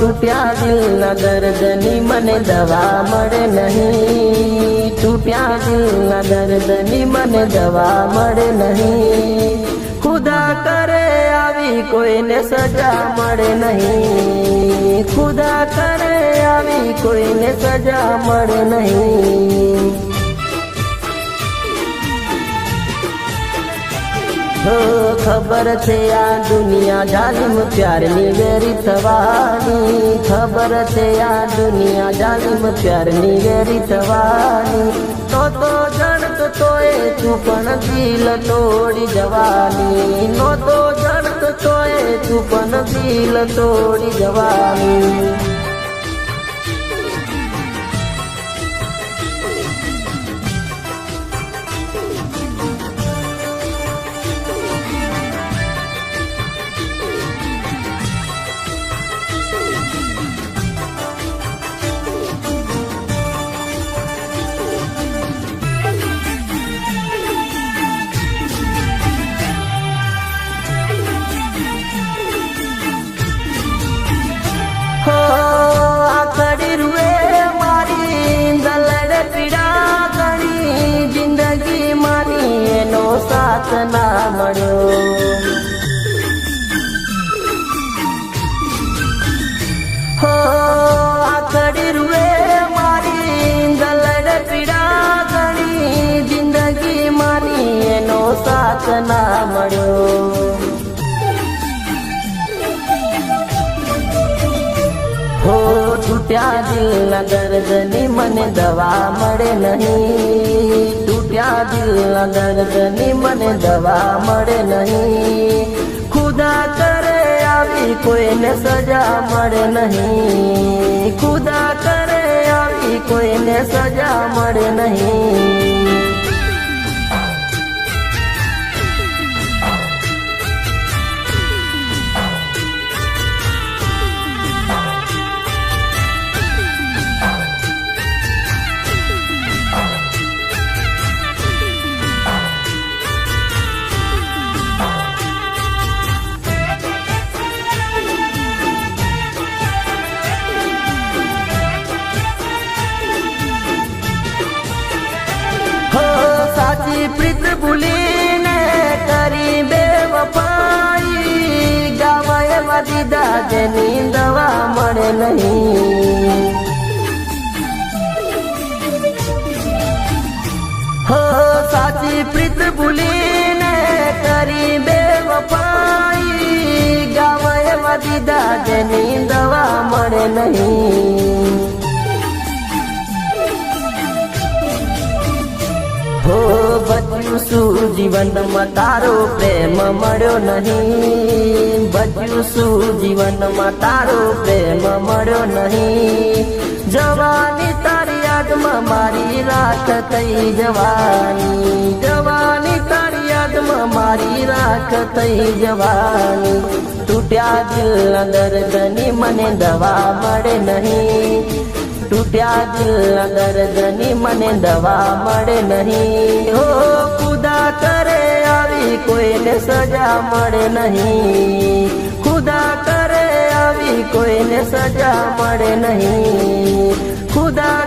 તૂટ્યા દિલના દર્દની મને દવા મળે નહીં. તૂટ્યા દિલના દર્દની મને દવા મળે નહીં. ખુદા કરે આવી કોઈને સજા મળે નહીં. ખુદા કરે આવી કોઈને સજા મળે નહીં. ખબર છે આ દુનિયા જાલિમ પ્યારની વેરી થવાની છે આ દુનિયા જાલિમ, પ્યારની વેરી થવાની. તો તો જણત એ તું પણ દિલ તોડી જવાની. નો તો જણત એ તું પણ દિલ તોડી જવાની. તૂટ્યા દિલના દર્દની મને દવા મળે નહીં. તૂટ્યા દિલના દર્દની મને દવા મળે નહીં. ખુદા કરે આવી કોઈને સજા મળે નહીં. ખુદા કરે આવી કોઈને સજા મળે નહીં. સાચી પ્રીત ભૂલીને કરી બે વપાઈ ગાવા એવા દીધા જેની દવા મળે નહીં. હો સાચી પ્રીત ભૂલીને કરી બે વપાઈ ગાવા એવા દીધા જેની દવા મળે નહીં. જીવનમાં તારો પ્રેમ મળ્યો નહીં. બચ્યું શું જીવનમાં તારો પ્રેમ મળ્યો નહીં. જવાની તારી યાદમાં મારી રાત થઈ જવાની. જવાની તારી યાદમાં મારી રાત થઈ જવાની. તૂટ્યા દિલના દર્દની મને દવા મળે નહીં. તૂટ્યા દિલના દર્દની મને દવા મળે નહીં. હો કરે આવી કોઈને સજા મળે નહીં. ખુદા કરે આવી કોઈને સજા મળે નહીં. ખુદા